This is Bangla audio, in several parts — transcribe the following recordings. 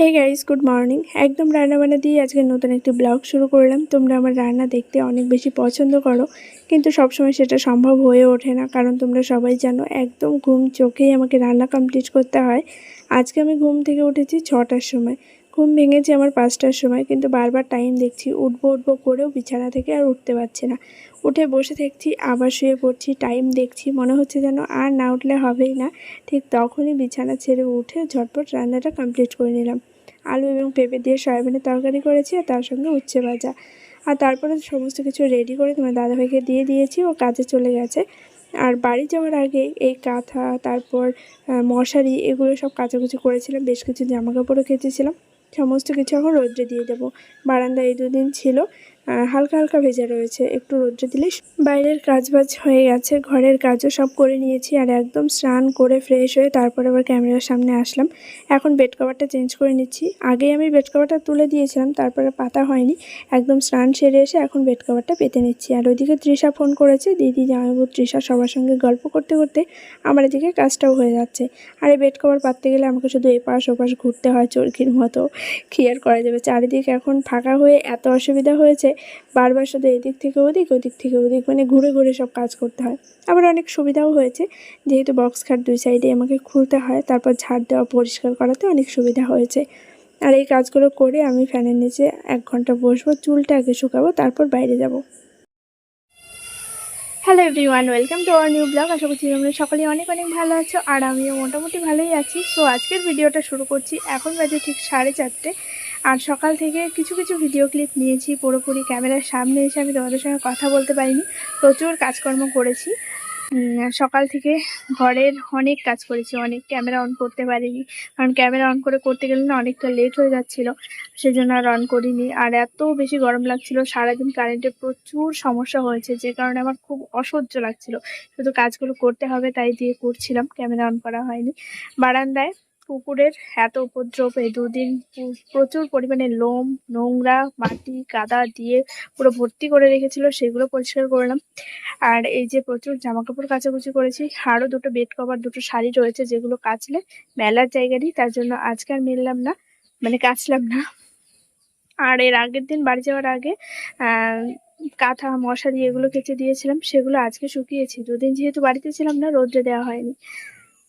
হে গাইস গুড মর্নিং একদম রান্নাবান্না দিয়ে আজকে নতুন একটি ব্লগ শুরু করলাম। তোমরা আমার রান্না দেখতে অনেক বেশি পছন্দ করো, কিন্তু সবসময় সেটা সম্ভব হয়ে ওঠে না, কারণ তোমরা সবাই জানো একদম ঘুম চোখেই আমাকে রান্না কমপ্লিট করতে হয়। আজকে আমি ঘুম থেকে উঠেছি ছটার সময়। ঘুম ভেঙেছে আমার পাঁচটার সময়, কিন্তু বারবার টাইম দেখছি উঠবো উঠবো করেও বিছানা থেকে আর উঠতে পারছি না। উঠে বসে থাকছি, আবার শুয়ে পড়ছি টাইম দেখছি, মনে হচ্ছে যেন আর না উঠলে হবেই না। ঠিক তখনই বিছানা ছেড়ে উঠে ঝটপট রান্নাটা কমপ্লিট করে নিলাম। আলু এবং পেঁপে দিয়ে সয়াবিনের তরকারি করেছি আর তার সঙ্গে উচ্ছে ভাজা। আর তারপরে সমস্ত কিছু রেডি করে তোমার দাদাভাইকে দিয়ে দিয়েছি, ও কাজে চলে গেছে। আর বাড়ি যাওয়ার আগে এই কাঁথা, তারপর মশারি এগুলো সব কাচাকুচি করেছিলাম, বেশ কিছু জামা কাপড়ও কেচেছিলাম। সমস্ত কিছু এখন রৌদ্রে দিয়ে দেবো। বারান্দা এই দুদিন ছিল হালকা হালকা ভেজা রয়েছে। একটু রোদ্রে দিলে বাইরের কাজ বাজ হয়ে গেছে, ঘরের কাজও সব করে নিয়েছি আর একদম স্নান করে ফ্রেশ হয়ে তারপর আবার ক্যামেরার সামনে আসলাম। এখন বেড কভারটা চেঞ্জ করে নিচ্ছি। আগে আমি বেড কভারটা তুলে দিয়েছিলাম, তারপরে পাতা হয়নি। একদম স্নান সেরে এসে এখন বেড কভারটা পেতে নিচ্ছি। আর ওইদিকে তৃষা ফোন করেছে, দিদি জামাইবু তৃষা সবার সঙ্গে গল্প করতে করতে আমার এদিকে কাজটাও হয়ে যাচ্ছে। আর এই বেড কভার পাততে গেলে আমাকে শুধু এপাশ ওপাশ ঘুরতে হয়, চরকির মতো। কি করা যাবে? চারিদিকে এখন ফাঁকা হয়ে এত অসুবিধা হয়েছে বারবার শুধু এদিক থেকে ওদিক ওদিক থেকে ওদিক মানে ঘুরে ঘুরে সব কাজ করতে হয়। আবার অনেক সুবিধাও হয়েছে, যেহেতু বক্স খাট দুই সাইডে আমাকে খুলতে হয়, তারপর ঝাড় দেওয়া, পরিষ্কার করাতে অনেক সুবিধা হয়েছে। আর এই কাজগুলো করে আমি ফ্যানের নিচে এক ঘণ্টা বসবো, চুলটা আগে শুকাবো, তারপর বাইরে যাব। Hello everyone welcome to our new blog আশা করছি তোমরা সকলেই অনেক অনেক ভালো আছো, আর আমিও মোটামুটি ভালোই আছি। সো আজকের ভিডিওটা শুরু করছি, এখন বাজে ঠিক সাড়ে চারটে। আর সকাল থেকে কিছু কিছু ভিডিও ক্লিপ নিয়েছি। পুরোপুরি ক্যামেরার সামনে এসে আমি তোমাদের সঙ্গে কথা বলতে পারিনি। প্রচুর কাজকর্ম করেছি। সকাল থেকে ঘরের অনেক কাজ করেছি। অনেক ক্যামেরা অন করতে পারিনি। কারণ ক্যামেরা অন করে করতে গেলে না অনেকটা লেট হয়ে যাচ্ছিল। সেজন্য আর অন করিনি। আর এত বেশি গরম লাগছিল, সারাদিন কারেন্টের প্রচুর সমস্যা হয়েছে। যে কারণে আমার খুব অসহ্য লাগছিল। শুধু কাজগুলো করতে হবে, তাই দিয়ে করছিলাম। ক্যামেরা অন করা হয়নি। বারান্দায় কুকুরের এত উপদ্রব, এই দুদিন প্রচুর পরিমাণে লোম, নোংরা মাটি, কাদা দিয়ে পুরো ভর্তি করে রেখেছিল, সেগুলো পরিষ্কার করলাম। আর এই যে প্রচুর জামা কাপড় কাচাকুচি করেছি আরও দুটো বেড কভার, দুটো শাড়ি রয়েছে যেগুলো কাচলে মেলার জায়গা তার জন্য আজকে আর মিললাম না মানে কাচলাম না। আর এর আগের দিন বাড়ি যাওয়ার আগে কাঁথা মশারি এগুলো কেচে দিয়েছিলাম, সেগুলো আজকে শুকিয়েছি। দুদিন যেহেতু বাড়িতে ছিলাম না, রোদ্রে দেওয়া হয়নি।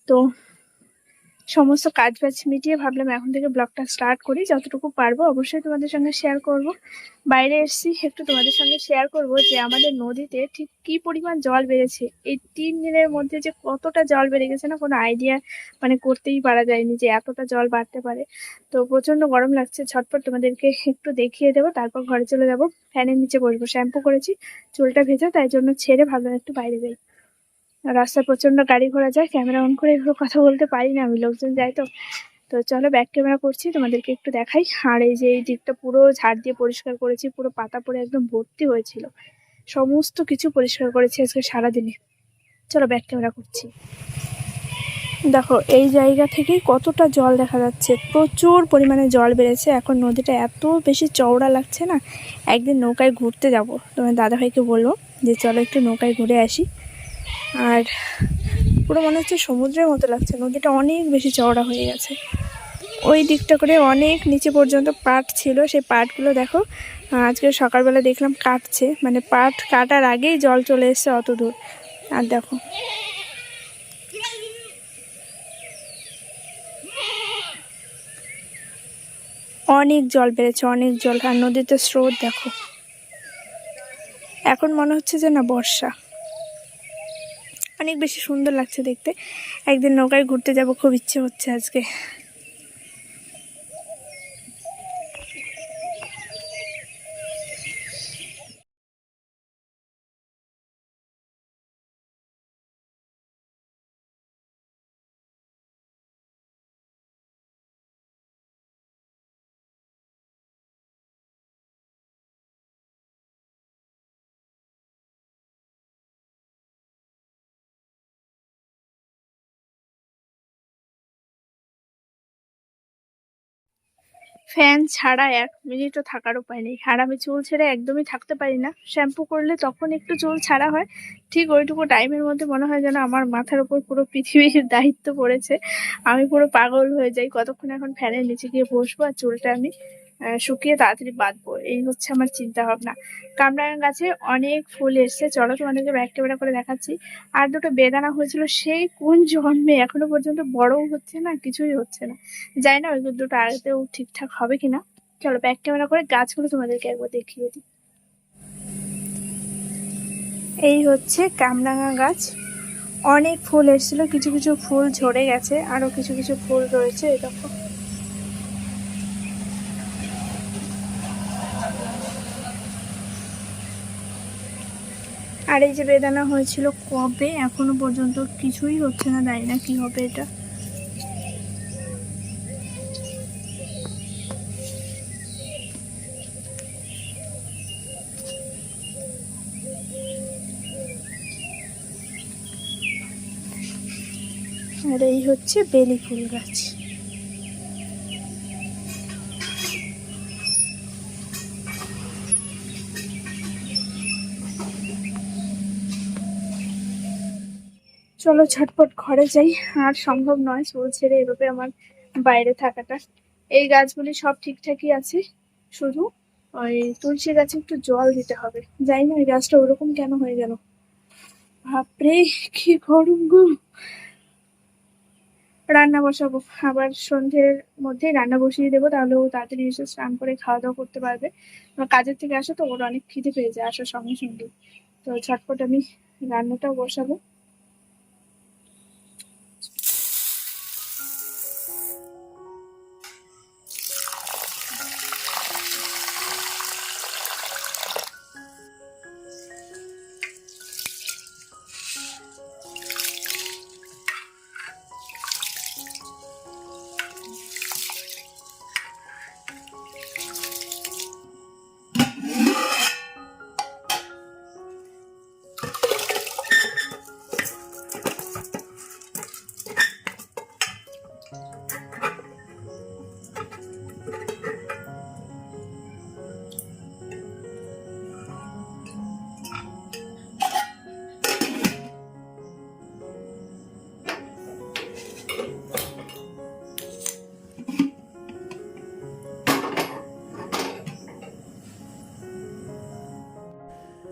তো সমস্ত কাজ বাজ মিটিয়ে ভাবলাম এখন থেকে ব্লগটা স্টার্ট করি। যতটুকু পারব অবশ্যই তোমাদের সঙ্গে শেয়ার করব। বাইরে এসেছি, একটু তোমাদের সঙ্গে শেয়ার করব যে আমাদের নদীতে ঠিক কি পরিমাণ জল বেড়েছে। এই তিন দিনের মধ্যে যে কতটা জল বেড়ে গেছে না, কোনো আইডিয়া মানে করতেই পারা যায়নি যে এতটা জল বাড়তে পারে। তো প্রচণ্ড গরম লাগছে, ঝটপট তোমাদেরকে একটু দেখিয়ে দেবো, তারপর ঘরে চলে যাব। ফ্যানের নিচে বসবো, শ্যাম্পু করেছি, চুলটা ভেজা, তাই জন্য ছেড়ে ভাবলাম একটু বাইরে যাই। রাস্তায় প্রচণ্ড গাড়ি ঘোড়া যায় ক্যামেরা অন করে এগুলো কথা বলতে পারি না আমি, লোকজন যাই তো। তো চলো ব্যাক ক্যামেরা করছি, তোমাদেরকে একটু দেখাই। আর এই যে এই দিকটা পুরো ঝাড় দিয়ে পরিষ্কার করেছি, পুরো পাতা পড়ে একদম ভর্তি হয়েছিল। সমস্ত কিছু পরিষ্কার করেছি আজকে সারাদিনে। চলো ব্যাক ক্যামেরা করছি। দেখো, এই জায়গা থেকেই কতটা জল দেখা যাচ্ছে। প্রচুর পরিমাণে জল বেড়েছে। এখন নদীটা এত বেশি চওড়া লাগছে না, একদিন নৌকায় ঘুরতে যাব। তোমার দাদাভাইকে বলব যে চলো একটু নৌকায় ঘুরে আসি। আর পুরো মনে হচ্ছে সমুদ্রের মতো লাগছে, নদীটা অনেক বেশি চওড়া হয়ে গেছে। ওই দিকটা করে অনেক নিচে পর্যন্ত পাট ছিল, সেই পাটগুলো দেখো আজকে সকালবেলা দেখলাম কাটছে মানে পাট কাটার আগেই জল চলে এসছে অত দূর। আর দেখো। অনেক জল বেড়েছে, অনেক জল, আর নদীতে স্রোত দেখো। এখন মনে হচ্ছে যে না বর্ষা। অনেক বেশি সুন্দর লাগছে দেখতে। একদিন নৌকায় ঘুরতে যাব খুব ইচ্ছে হচ্ছে আজকে। ফ্যান ছাড়া এক মিনিটও থাকার উপায় নেই। আর আমি চুল ছেড়ে একদমই থাকতে পারি না। শ্যাম্পু করলে তখন একটু চুল ছাড়া হয়। ঠিক ওইটুকু টাইমের মধ্যে মনে হয় যেন আমার মাথার উপর পুরো পৃথিবীর দায়িত্ব পড়েছে। আমি পুরো পাগল হয়ে যাই। কতক্ষণ এখন ফ্যানের নিচে গিয়ে বসবো আর চুলটা আমি শুকিয়ে তাড়াতাড়ি বাঁধবো। এই হচ্ছে আমার চিন্তা ভাবনা কামরাঙা গাছে অনেক ফুল এসছে। চলো তোমাদেরকে ব্যাগ ক্যামেরা করে দেখাচ্ছি। আর দুটো বেদানা হয়েছিল সেই কোন জন্মে? এখনও পর্যন্ত বড়ও হচ্ছে না, কিছুই হচ্ছে না। জানি না ওই দুটো আগেতেও ঠিকঠাক হবে কিনা। চলো ব্যাক ক্যামেরা করে গাছগুলো তোমাদেরকে একবার দেখিয়ে দিই। এই হচ্ছে কামরাঙা গাছ। অনেক ফুল এসেছিল। কিছু কিছু ফুল ঝরে গেছে। আরও কিছু কিছু ফুল রয়েছে দেখো। আর এই যে বেদানা হয়েছিল কবে? এখনও পর্যন্ত কিছুই হচ্ছে না, জানি না কি হবে এটা। আর এই হচ্ছে বেলি ফুল গাছ। চলো ঝটপট ঘরে যাই। আর সম্ভব নয় চুল ছেড়ে এভাবে আমার বাইরে থাকাটা। এই গাছগুলি সব ঠিকঠাকই আছে, শুধু ওই তুলসী গাছে একটু জল দিতে হবে। যাই না ওই গাছটা ওরকম কেন হয়ে গেল? বাপরে, কি গরম গো! রান্না বসাবো। আবার সন্ধ্যের মধ্যে রান্না বসিয়ে দেবো, তাহলে ও তাড়াতাড়ি এসে স্নান করে খাওয়া দাওয়া করতে পারবে। কাজের থেকে আসে তো, ওর অনেক খিদে পেয়ে যায়, আসার সঙ্গে সঙ্গে। তো ঝটপট আমি রান্নাটাও বসাবো।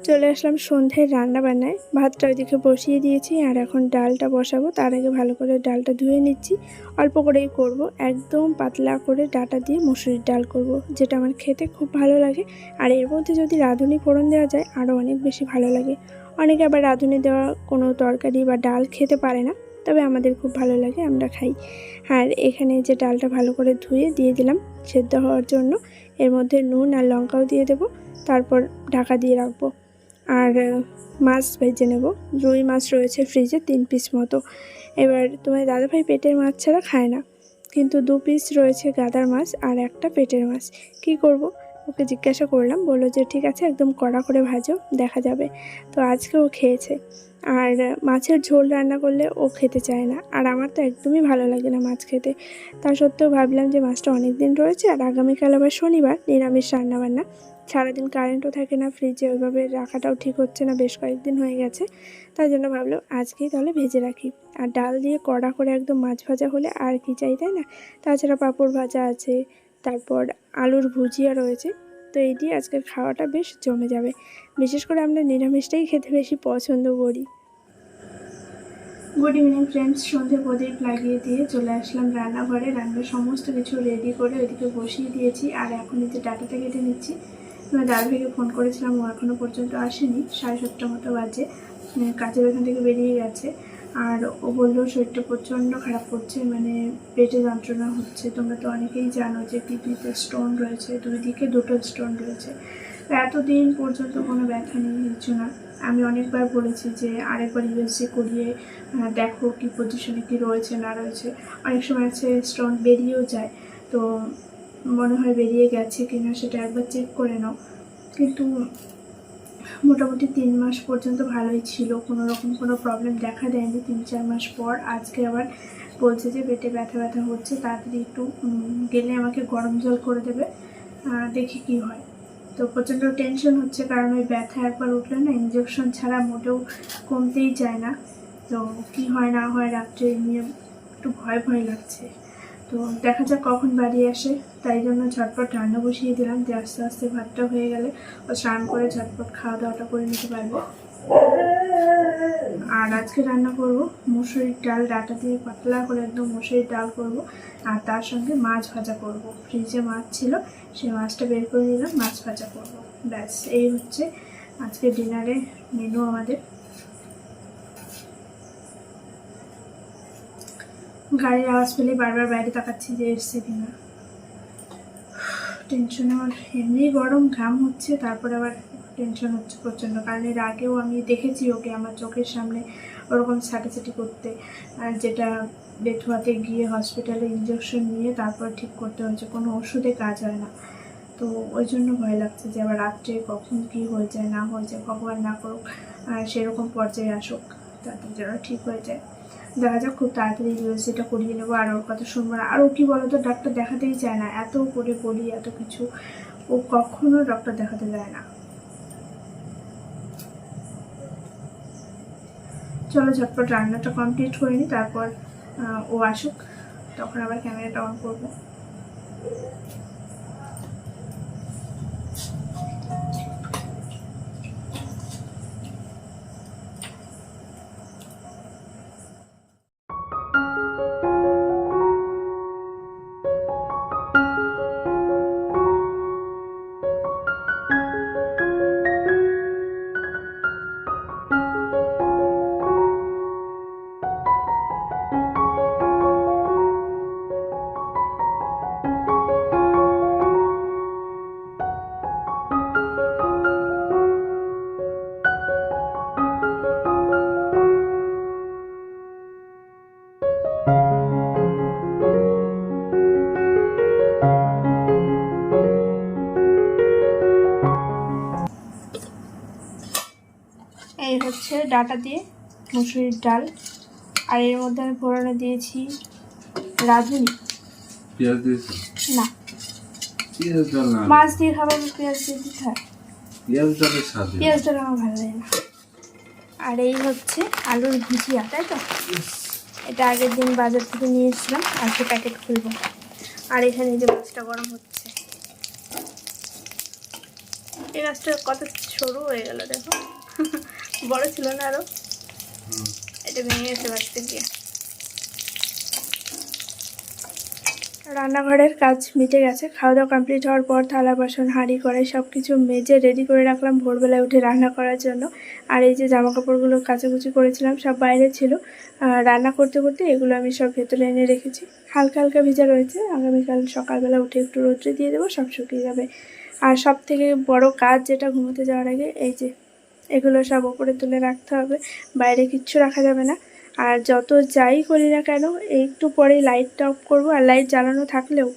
চলে আসলাম সন্ধ্যের রান্না বান্নায় ভাতটা ওইদিকে বসিয়ে দিয়েছি আর এখন ডালটা বসাবো। তার আগে ভালো করে ডালটা ধুয়ে নিচ্ছি। অল্প করেই করব। একদম পাতলা করে ডাটা দিয়ে মুসুরির ডাল করব, যেটা আমার খেতে খুব ভালো লাগে। আর এর মধ্যে যদি রাঁধুনি ফোড়ন দেওয়া যায়, আরও অনেক বেশি ভালো লাগে। অনেকে আবার রাঁধুনি দেওয়া কোনো তরকারি বা ডাল খেতে পারে না, তবে আমাদের খুব ভালো লাগে, আমরা খাই। আর এখানে যে ডালটা ভালো করে ধুয়ে দিয়ে দিলাম সেদ্ধ হওয়ার জন্য, এর মধ্যে নুন আর লঙ্কাও দিয়ে দেবো। তারপর ঢাকা দিয়ে রাখব। আর মাছ ভেজে নেব। রুই মাছ রয়েছে ফ্রিজে তিন পিস মতো। এবার তোমার দাদাভাই পেটের মাছ ছাড়া খায় না। কিন্তু দু পিস রয়েছে গাদার মাছ আর একটা পেটের মাছ। কি করব? ওকে জিজ্ঞাসা করলাম, বলল যে, ঠিক আছে, একদম কড়া করে ভাজো, দেখা যাবে। তো আজকে ও খেয়েছে। আর, মাছের ঝোল রান্না করলে ও খেতে চায় না। আর আমার তো একদমই ভালো লাগে না মাছ খেতে। তা সত্ত্বেও ভাবলাম যে, মাছটা অনেক দিন রয়েছে, আর আগামীকাল আবার শনিবার নিরামিষ রান্না বান্না সারাদিন কারেন্টও থাকে না ফ্রিজে ওইভাবে রাখাটাও ঠিক হচ্ছে না, বেশ কয়েকদিন হয়ে গেছে। তাই জন্য ভাবলাম আজকেই তাহলে ভেজে রাখি। আর ডাল দিয়ে কড়া করে একদম মাছ ভাজা হলে আর কি চাই, তাই না? তাছাড়া পাঁপড় ভাজা আছে, তারপর আলুর ভুজিয়া রয়েছে। তো এই দিয়ে আজকের খাওয়াটা বেশ জমে যাবে। বিশেষ করে আমরা নিরামিষটাই খেতে বেশি পছন্দ করি। গুড ইভিনিং ফ্রেন্ডস সন্ধে প্রদীপ লাগিয়ে দিয়ে চলে আসলাম রান্নাঘরে। রান্নার সমস্ত কিছু রেডি করে ওইদিকে বসিয়ে দিয়েছি। আর এখন এই যে ডাটাটা কেটে নিচ্ছি এবার দাদাভাইকে ফোন করেছিলাম, ও এখনও পর্যন্ত আসেনি। সাড়ে সাতটা মতো বাজে। কাজের ওখান থেকে বেরিয়ে গেছে। আর ও বলল, শরীরটা প্রচণ্ড খারাপ করছে মানে পেটে যন্ত্রণা হচ্ছে। তোমরা তো অনেকেই জানো যে কিডনিতে স্টোন রয়েছে দুই দিকে দুটো স্টোন রয়েছে। এতদিন পর্যন্ত কোনো ব্যথা নেই, কিছু না। আমি অনেকবার বলেছি যে আরেকবার ইউএসজি করিয়ে দেখো কি পজিশনে কি রয়েছে, না রয়েছে। অনেক সময় আছে স্টোন বেরিয়েও যায়। তো মনে হয় বেরিয়ে গেছে কিনা সেটা একবার চেক করে নাও। কিন্তু মোটামুটি তিন মাস পর্যন্ত ভালোই ছিল। কোনো রকম কোনো প্রবলেম দেখা দেয়নি তিন চার মাস পর। আজকে আবার বলছে যে পেটে ব্যথা ব্যথা হচ্ছে, তাড়াতাড়ি একটু গেলে আমাকে গরম জল করে দেবে। দেখি কি হয়। তো প্রচণ্ড টেনশন হচ্ছে কারণ ওই ব্যথা একবার উঠলে না ইঞ্জেকশন ছাড়া মোটেও কমতেই চায় না। তো কি হয় না হয় রাত্রে নিয়ে একটু ভয় ভয় লাগছে। তো দেখা যাক কখন বাড়ি আসে। তাই জন্য ঝটপট রান্না বসিয়ে দিলাম যে আস্তে আস্তে ভাতটা হয়ে গেলে ও স্নান করে ঝটপট খাওয়া দাওয়াটা করে নিতে পারবে। আর আজকে রান্না করব মুসুরির ডাল, ডাটা দিয়ে পাতলা করে একদম মুসুরির ডাল করব। আর তার সঙ্গে মাছ ভাজা করব। ফ্রিজে মাছ ছিল সেই মাছটা বের করে নিলাম, মাছ ভাজা করব। ব্যাস, এই হচ্ছে আজকে ডিনারে মেনু আমাদের। গাড়ির আওয়াজ পেলে বারবার বাইরে তাকাচ্ছি যে এসছে কিনা। টেনশন আমার এমনি গরম, ঘাম হচ্ছে, তারপরে আবার টেনশন হচ্ছে প্রচণ্ড। কারণ এর আগেও আমি দেখেছি ওকে আমার চোখের সামনে ওরকম ছাটাছাটি করতে। আর যেটা বেথুয়াতে গিয়ে হসপিটালে ইঞ্জেকশন নিয়ে তারপর ঠিক করতে হয়েছে, কোনো ওষুধে কাজ হয় না। তো ওই জন্য ভয় লাগছে যে আবার রাত্রে কখন কী হয়ে যায়, না হয়ে যায়, ভগবান না করুক আর সেরকম পর্যায়ে আসুক তাদের যেন ঠিক হয়ে যায়। দেখা যাক, খুব তাড়াতাড়ি ইউএসসিটা করিয়ে নেব। আর ওর কথা শুনব না। আর ও কি বলতো, ডাক্তার দেখাতেই চায় না। এত করে বলি এত কিছু। ও কখনো ডক্টর দেখাতে যায় না। চলো, ঝটপট রান্নাটা কমপ্লিট করে নিই তারপর ও আসুক। তখন আবার ক্যামেরাটা অন করব। ডাটা দিয়ে মুসুরির ডাল আর এর মধ্যে আমি ফোড়নে দিয়েছি রাঁধুনি। পেঁয়াজ দিয়েছ? না। পেঁয়াজ জল না মাছ দিয়ে খাবার পেঁয়াজ দিয়ে দিতে হয়। পেঁয়াজ স্বাদ পেঁয়াজটা আমার ভালো লাগে না। আর এই হচ্ছে আলুর ভুজিয়া তাই তো? এটা আগের দিন বাজার থেকে নিয়ে এসেছিলাম আজকে প্যাকেট খুলবো। আর এখানে যে মাছটা গরম হচ্ছে। এই মাছটা কত সরু হয়ে গেল দেখো। বড় ছিল না আরও। এটা ভেঙে গেছে বাড়তে গিয়ে রান্নাঘরের কাজ মিটে গেছে। খাওয়া দাওয়া কমপ্লিট হওয়ার পর থালা বাসন হাঁড়ি কড়াই সব কিছু মেজে রেডি করে রাখলাম ভোরবেলায় উঠে রান্না করার জন্য। আর এই যে জামা কাপড়গুলো কাচাকুচি করেছিলাম সব বাইরে ছিল। রান্না করতে করতে এগুলো আমি সব ভেতরে এনে রেখেছি। হালকা হালকা ভিজা রয়েছে। আগামীকাল সকালবেলা উঠে একটু রোদ্রে দিয়ে দেবো সব শুকিয়ে যাবে। আর সব থেকে বড় কাজ যেটা ঘুমোতে যাওয়ার আগে এই যে এগুলো সব ওপরে তুলে রাখতে হবে। বাইরে কিচ্ছু রাখা যাবে না। আর যত যাই করি না কেন, একটু পরেই লাইটটা অফ করব। আর লাইট জ্বালানো থাকলেও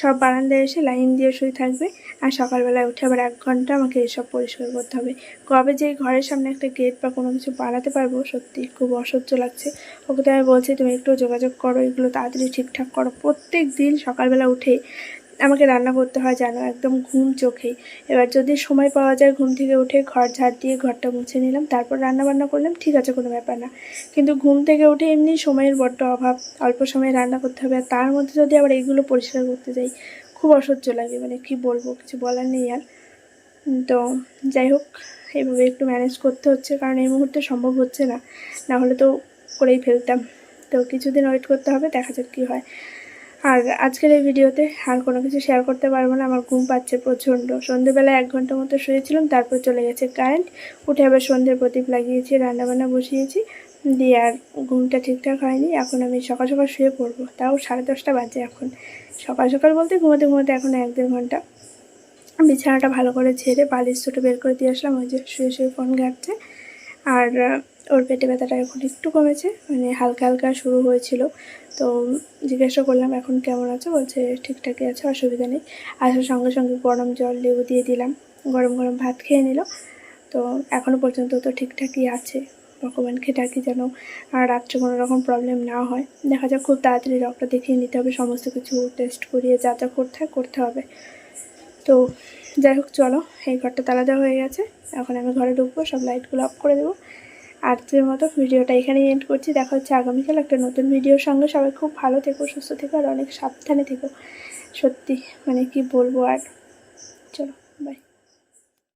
সব বারান্দায় এসে লাইন দিয়ে শুয়ে থাকবে। আর সকালবেলায় উঠে আবার এক ঘণ্টা আমাকে এসব পরিষ্কার করতে হবে। কবে যে ঘরের সামনে একটা গেট বা কোনো কিছু বানাতে পারব, সত্যি খুব অসহ্য লাগছে। ওকে তো আমি বলছি, তুমি একটু যোগাযোগ করো, এগুলো তাড়াতাড়ি ঠিকঠাক করো। প্রত্যেক দিন সকালবেলা উঠে আমাকে রান্না করতে হয় জানো একদম ঘুম চোখেই। এবার যদি সময় পাওয়া যায় ঘুম থেকে উঠে ঘর ঝাড় দিয়ে ঘরটা মুছে নিলাম, তারপর রান্না বান্না করলাম, ঠিক আছে, কোনো ব্যাপার না। কিন্তু ঘুম থেকে উঠে এমনি সময়ের বড্ড অভাব, অল্প সময়ে রান্না করতে হবে, আর তার মধ্যে যদি আবার এইগুলো পরিষ্কার করতে যাই, খুব অসহ্য লাগে মানে কি বলব, কিছু বলার নেই আর। তো যাই হোক এইভাবে একটু ম্যানেজ করতে হচ্ছে, কারণ এই মুহূর্তে সম্ভব হচ্ছে না। না হলে তো করেই ফেলতাম। তো কিছুদিন ওয়েট করতে হবে, দেখা যাক কী হয়। আর আজকের এই ভিডিওতে আর কোনো কিছু শেয়ার করতে পারব না। আমার ঘুম পাচ্ছে প্রচণ্ড। সন্ধেবেলায় এক ঘণ্টা মতো শুয়েছিলাম, তারপর চলে গেছে কারেন্ট উঠে আবার সন্ধ্যের প্রদীপ লাগিয়েছি, রান্নাবান্না বসিয়েছি। দিয়ে আর ঘুমটা ঠিকঠাক হয়নি। এখন আমি সকাল সকাল শুয়ে পড়ব। তাও সাড়ে দশটা বাজে এখন। সকাল সকাল বলতে ঘুমোতে ঘুমোতে এখন এক দেড় ঘণ্টা। বিছানাটা ভালো করে ঝেড়ে বালিশ দুটো বের করে দিয়ে আসলাম। ওই যে শুয়ে শুয়ে ফোন ঘাটছে। আর ওর পেটে ব্যথাটা এখন একটু কমেছে মানে হালকা হালকা শুরু হয়েছিল। তো জিজ্ঞাসা করলাম, এখন কেমন আছে? বলছে, ঠিকঠাকই আছে, অসুবিধা নেই। আসার সঙ্গে সঙ্গে গরম জল, লেবু দিয়ে দিলাম। গরম গরম ভাত খেয়ে নিল। তো এখনও পর্যন্ত তো ঠিকঠাকই আছে। ভগবানকে ডাকি যেন রাত্রে কোনো রকম প্রবলেম না হয়। দেখা যাক, খুব তাড়াতাড়ি ডক্টর দেখিয়ে নিতে হবে। সমস্ত কিছু টেস্ট করিয়ে যা যা করতে হয় করতে হবে। তো যাই হোক, চলো, এই ঘরটা তালা দেওয়া হয়ে গেছে। এখন আমি ঘরে ঢুকবো, সব লাইটগুলো অফ করে দেবো। আজকের মতো ভিডিওটা এখানেই এন্ড করছি। দেখা হচ্ছে আগামীকাল একটা নতুন ভিডিওর সঙ্গে। সবাই খুব ভালো থেকো, সুস্থ থেকো আর অনেক সাবধানে থেকো। সত্যি মানে কি বলব আর? চলো বাই